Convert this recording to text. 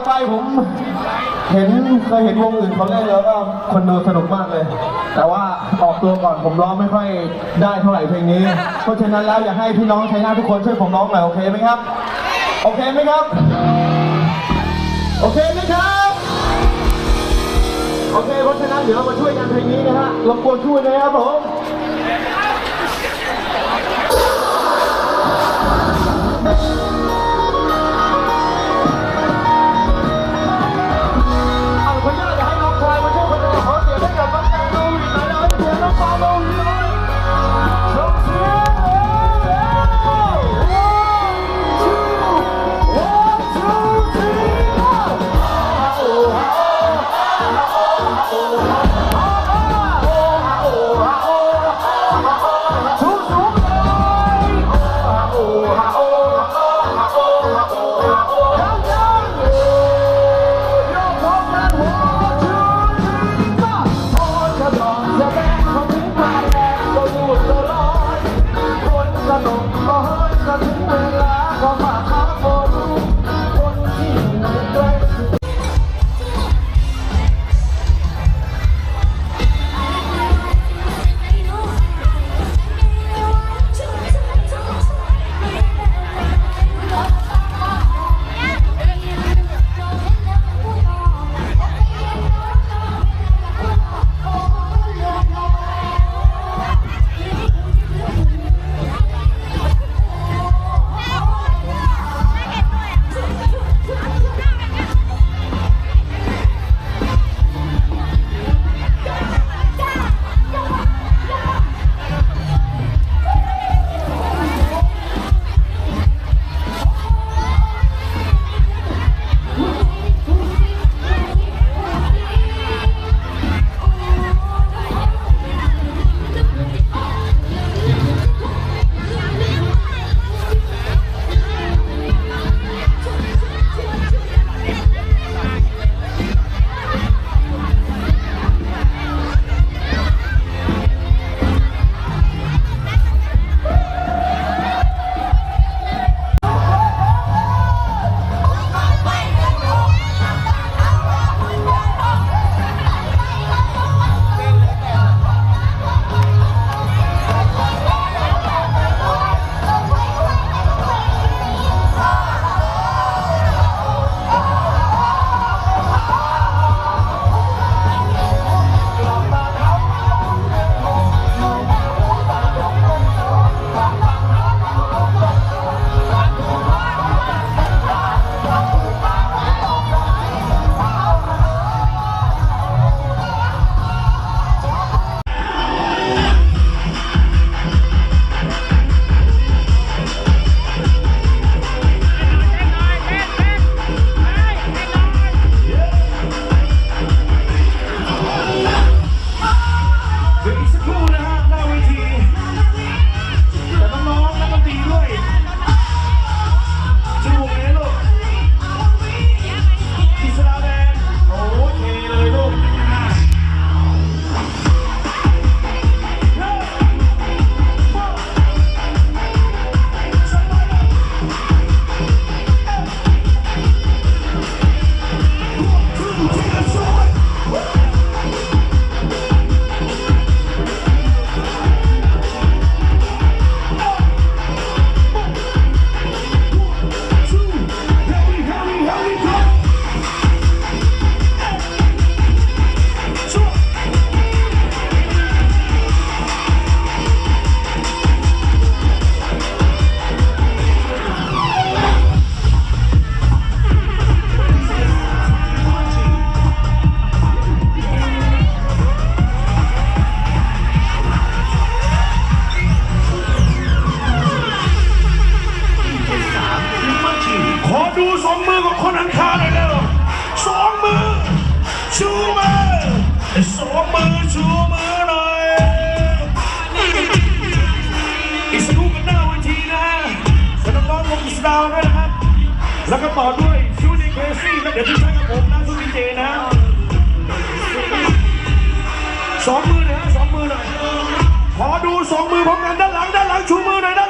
อไปผม เห็นเคยเห็นวงอื่นเขาเล่นแล้วก็คนดูสนุกมากเลย แต่ว่าออกตัวก่อนผมร้องไม่ค่อยได้เท่าไหร่เพลงนี้ เพราะฉะนั้นแล้วอยากให้พี่น้องใช้หน้าทุกคนช่วยผมร้องหน่อยโอเคไหมครับ โอเคไหมครับ โอเคไหมครับ โอเคเพราะฉะนั้นเดี๋ยวเรามาช่วยกันเพลงนี้นะฮะรบกวนช่วยนะครับผมเอ ต่อด้วยชูดีเกรซี่แล้วเดี๋ยวทิ้งท้ายกับผมนะซูดีเจนะสองมือหน่อยฮะสองมือหน่อยขอดูสองมือพร้อมกันด้านหลังด้านหลังชูมือหน่อยด้าน